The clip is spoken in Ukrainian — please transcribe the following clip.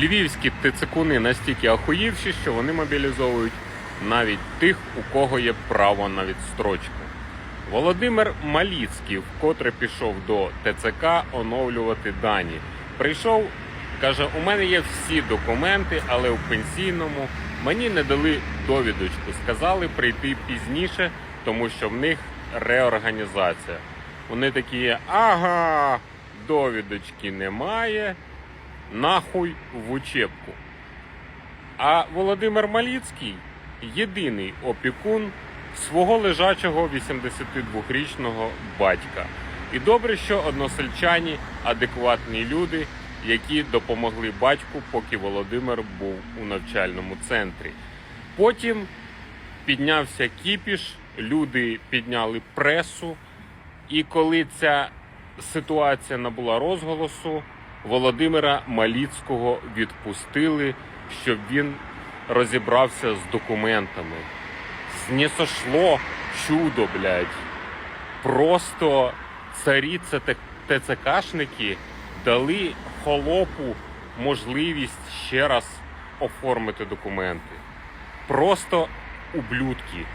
Львівські ТЦКуни настільки охуївші, що вони мобілізовують навіть тих, у кого є право на відстрочку. Володимир Маліцький вкотре пішов до ТЦК оновлювати дані. Прийшов, каже: у мене є всі документи, але у пенсійному мені не дали довідочку. Сказали прийти пізніше, тому що в них реорганізація. Вони такі, ага, довідочки немає, нахуй в учебку. А Володимир Маліцький єдиний опікун свого лежачого 82-річного батька. І добре, що односельчані адекватні люди, які допомогли батьку, поки Володимир був у навчальному центрі. Потім піднявся кіпіш, люди підняли пресу, і коли ця ситуація набула розголосу, Володимира Маліцького відпустили, щоб він розібрався з документами. Снесошло чудо, блядь. Просто царі ТЦКшники дали холопу можливість ще раз оформити документи. Просто ублюдки.